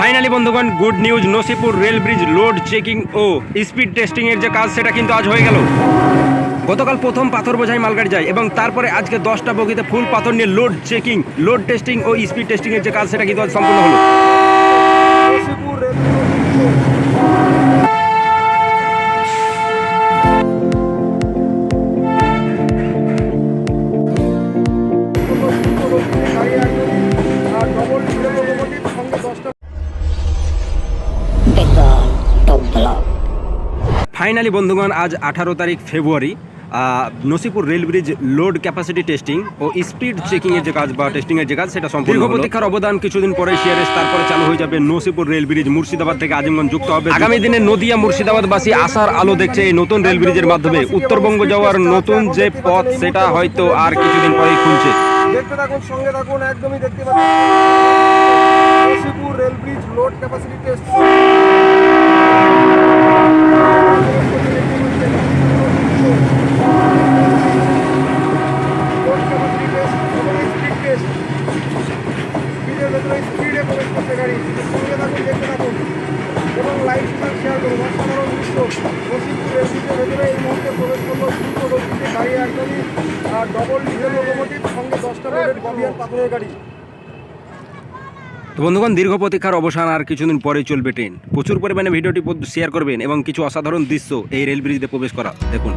Finally বন্ধুগণ, good news, Nasipur rail bridge load checking ও speed testing এর যে কাজ, সেটা কিন্তু আজ হয়ে গেল। গতকাল প্রথম পাথর বোঝাই মালগাড়ি যায় এবং তারপরে আজকে দশটা বগিতে ফুল পাথর নিয়ে লোড চেকিং লোড টেস্টিং ও স্পিড টেস্টিং এর যে কাজ, সেটা কিন্তু আজ সম্পূর্ণ হলো। ফাইনালি বন্ধুগণ আজ আঠারো তারিখ February Nasipur rail bridge load capacity testing ও স্পিড চেকিং এর যে কাজ বা টেস্টিং এর যে কাজ সেটা সম্পূর্ণ দীর্ঘ প্রতীক্ষার অবদান কিছুদিন পরে সিআরএস তারপরে চালু হয়ে যাবে নসিপুর রেল ব্রিজ মুর্শিদাবাদ থেকে আজিমগঞ্জ যুক্ত হবে। আগামী দিনে নদিয়া মুর্শিদাবাদবাসী আসার আলো দেখছে এই নতুন রেল ব্রিজের মাধ্যমে। উত্তরবঙ্গ যাওয়ার নতুন যে পথ সেটা হয়তো আর কিছুদিন পরেই খুলছে। দেখতে থাকুন সঙ্গে থাকুন একদমই দেখতে পাচ্ছেন। Nasipur rail bridge load capacity test load capacity test এবং স্পিড টেস্ট স্পিডের ভেতরে স্পিডে প্রবেশ সঙ্গে থাকুন, দেখতে থাকুন। এবং স্টার শেয়ার করুন। অসাধারণ দৃশ্য এই মুহূর্তে প্রবেশ করল দ্রুত গতিতে গাড়ি একদমই ডবল ডিজেল লোকোমোটিভ সঙ্গে দশটা পাথরের গাড়ি। তো বন্ধুগণ, দীর্ঘ প্রতীক্ষার অবসান আর কিছুদিন পরে চলবে ট্রেন। প্রচুর পরিমাণে ভিডিওটি শেয়ার করবেন এবং কিছু অসাধারণ দৃশ্য এই রেল ব্রিজে প্রবেশ করা। দেখুন।